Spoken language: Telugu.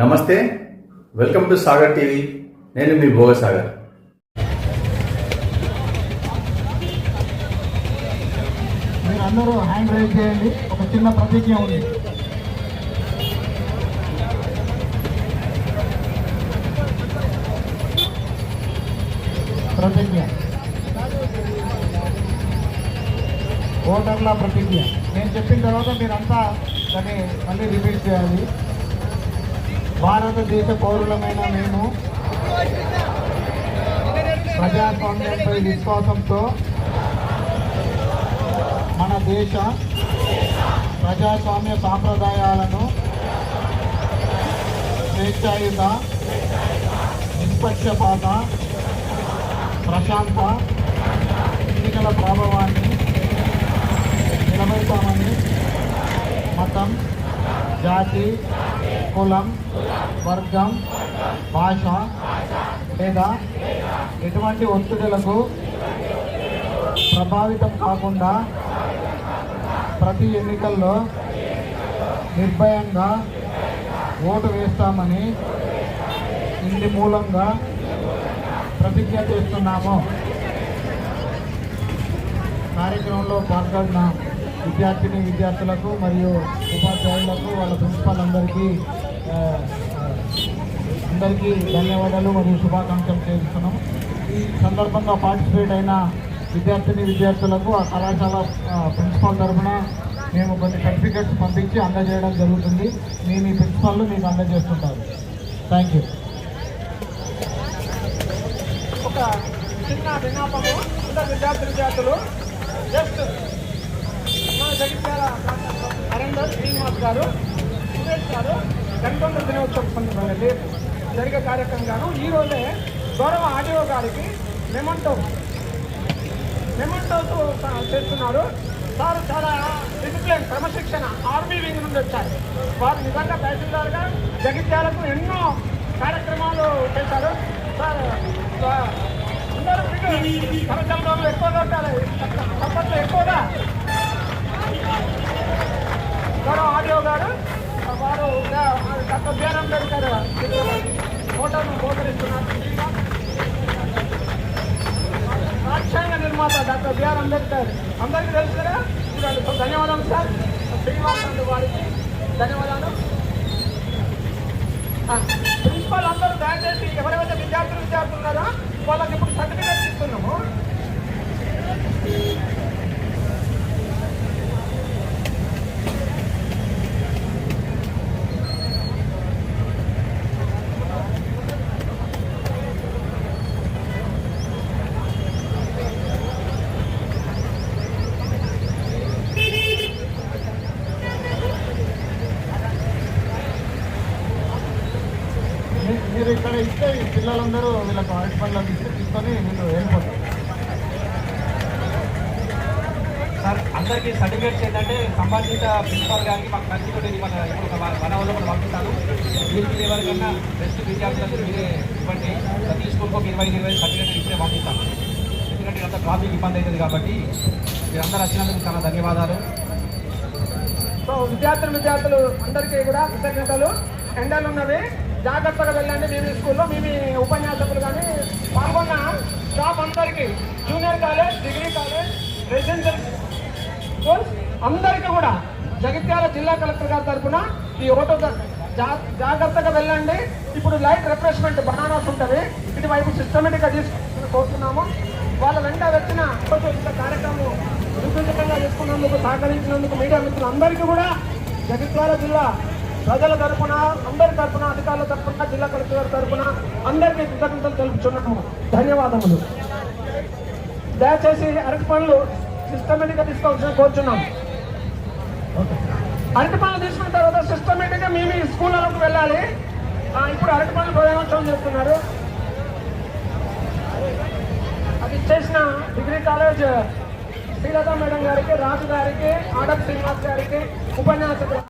నమస్తే వెల్కమ్ టు సాగర్ టీవీ. నేను మీ భోగ సాగర్. మీరు అందరూ హ్యాండ్ రైజ్ చేయండి. ఒక చిన్న ప్రతిజ్ఞ ఉంది. ప్రతిజ్ఞ. ఓటర్ల ప్రతిజ్ఞ. నేను చెప్పిన తర్వాత మీరంతా దాన్ని మళ్ళీ రిపీట్ చేయాలి. భారతదేశ పౌరులమైన మేము ప్రజాస్వామ్యంపై విశ్వాసంతో మన దేశ ప్రజాస్వామ్య సాంప్రదాయాలను స్వేచ్ఛాయుత నిష్పక్షపాత ప్రశాంత ఎన్నికల ప్రభావాన్ని నిలబెడతామని మతం జాతి కులం వర్గం భాష లేదా ఎటువంటి ఒత్తిడులకు ప్రభావితం కాకుండా ప్రతి ఎన్నికల్లో నిర్భయంగా ఓటు వేస్తామని ఇంది మూలంగా ప్రతిజ్ఞ చేస్తున్నాము. కార్యక్రమంలో పాల్గొన్నాము విద్యార్థిని విద్యార్థులకు మరియు ఉపాధ్యాయులకు వాళ్ళ ప్రిన్సిపాల్ అందరికీ అందరికీ ధన్యవాదాలు మరియు శుభాకాంక్షలు చేస్తున్నాం ఈ సందర్భంగా పార్టిసిపేట్ అయిన విద్యార్థిని విద్యార్థులకు ఆ కళాశాల ప్రిన్సిపాల్ తరఫున మేము కొన్ని సర్టిఫికెట్స్ పంపించి అందజేయడం జరుగుతుంది. మీ మీ ప్రిన్సిపాల్ మీకు అందజేస్తుంటారు. థ్యాంక్ యూ ఒక చిన్న విన్నపము. విద్యార్థి విద్యార్థులు జస్ట్ మన శ్రీనివాస్ గారు సురేష్ గారు గణతంత్ర దినోత్సవం సందర్భంగా జరిగే కార్యక్రమంగాను ఈరోజే గౌరవ ఆడియో గారికి మెమంటో మెమంటోతో చేస్తున్నారు సార్ చాలా డిసిప్లిన్ క్రమశిక్షణ ఆర్మీ వింగ్ నుండి వచ్చారు వారు నిజంగా తహసీల్దార్గా జగిత్యాలకు ఎన్నో కార్యక్రమాలు చేశారు సార్ అందరూ మీకు కరచంలో ఎక్కువ తప్పట్లో ఎక్కువగా గౌరవ గారు వారు డాక్టర్ బిఆర్ అంబేద్కర్ ఫోటోను బోధరిస్తున్నారు రాజ్యాంగ నిర్మాత డాక్టర్ బిఆర్ అంబేద్కర్. అందరికీ తెలుసు కదా? చూడండి ధన్యవాదాలు సార్. శ్రీనివాసరావు వారికి ధన్యవాదాలు. ప్రిన్సిపాల్ అందరూ దయచేసి ఎవరైతే విద్యార్థులు విద్యార్థులు ఉన్నారో వాళ్ళకి ఇప్పుడు సర్టిఫికేట్ ఇస్తున్నాము. మీరు ఇక్కడ ఇస్తే ఈ పిల్లలందరూ వీళ్ళకు ఆర్ట్ పనులకు ఇస్తే తీసుకొని వీళ్ళు వెళ్ళిపోతారు. సార్ అందరికీ సర్టిఫికేట్స్ ఏంటంటే సంబంధిత ప్రిన్సిపాల్ గారికి మాకు నచ్చుకుంటుంది మన ఇప్పుడు ఒక మన వాళ్ళు కూడా పంపిస్తాను వీరికి ఎవరికన్నా బెస్ట్ విద్యార్థులకు మీరే ఇవ్వండి. ప్రతి స్కూల్కి ఒక ఇరవై ఇరవై సర్టిఫికేట్ ఇప్పుడే పంపిస్తాను ఎందుకంటే అంత ట్రాఫిక్ ఇబ్బంది అవుతుంది కాబట్టి మీరందరూ వచ్చినందుకు చాలా ధన్యవాదాలు. సో విద్యార్థులు విద్యార్థులు అందరికీ కూడా కృతజ్ఞతలు. ఎండలు ఉన్నవి. జాగ్రత్తగా వెళ్ళండి మేము మీ స్కూల్లో మీ మీ ఉపన్యాసకులు కానీ పాల్గొన్న స్టాఫ్ అందరికీ junior college degree college residential school అందరికీ కూడా జగిత్యాల జిల్లా కలెక్టర్ గారి తరఫున ఈ ఓటో జా- జాగ్రత్తగా వెళ్ళండి. ఇప్పుడు లైట్ రిఫ్రెష్మెంట్ బనానాస్ ఉంటుంది. ఇటువైపు సిస్టమేటిక్గా తీసుకుని కోరుతున్నాము. వాళ్ళ వెంట వచ్చిన కార్యక్రమం విస్తృతంగా చేసుకున్నందుకు సహకరించినందుకు మీడియా మిత్రులందరికీ కూడా జగిత్యాల జిల్లా ప్రజల తరఫున అందరి తరపున అధికారుల తరపున జిల్లా కలెక్టర్ గారి తరపున అందరికీ కృతజ్ఞతలు తెలుపుతున్నాము ధన్యవాదములు. దయచేసి అరటి పనులు సిస్టమేటిక్గా తీసుకోవాల్సిన కోరుచున్నాం అరటి పనులు తీసుకున్న తర్వాత సిస్టమేటిక్గా మేము ఈ స్కూళ్ళలోకి వెళ్ళాలి. ఇప్పుడు అరటి పనులు ప్రయోగోత్సవం చేస్తున్నారు. అది చేసిన డిగ్రీ కాలేజ్ శ్రీలత మేడం గారికి రాజు గారికి ఆడప్ శ్రీనివాస్ గారికి ఉపన్యాసకులు.